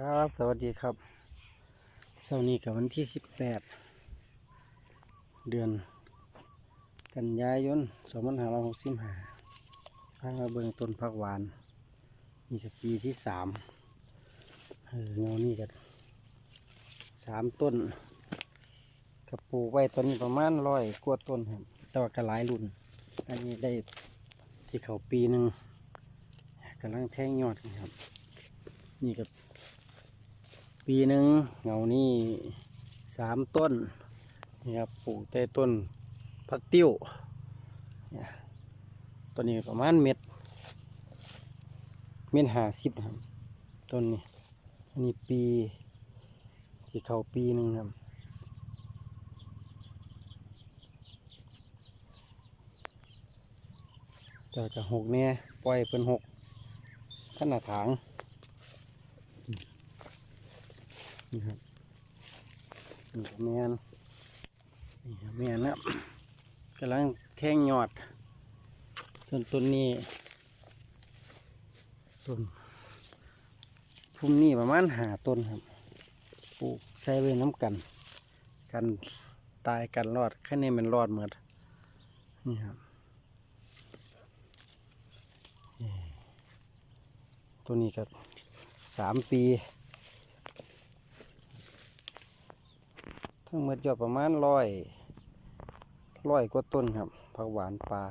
ครับสวัสดีครับเสานี้กับวันที่ 18 เดือน กันยายน2565พามาเบิ่งต้นผักหวาน นี่คือปีที่สามเออเงานี่กันสามต้นกระปลูกไว้ตอนนี้ประมาณร้อยกว่าต้นครับแต่ว่าก็หลายรุ่น อันนี้ได้ที่เขาปีหนึ่งกำลังแทงยอดครับนี่กับ ปีหนึ่งเงานี่สามต้นนี่ครับปลูกแต่ต้นพักติ้วต้นนี้ประมาณเม็ดเม็ดห้าสิบครับต้นนี้นนี้ปีที่เขาปีหนึ่งครับแต่จะหกเนี่ยปล่อยเป็นหกขนาดถาง นี่ครับนี่แมนนี่แมนนะครับกำลังแทงยอด ส่วนต้นนี้ต้นพุ่มนี้ประมาณหาต้นครับปลูกใส่ไว้น้ำกัน กันตายกันรอดแค่นี้มันรอดหมดนี่ครับนี่ตัวนี้ก็สามปี ทั้งหมดยอดประมาณร้อยร้อยกว่าต้นครับผักหวานปลา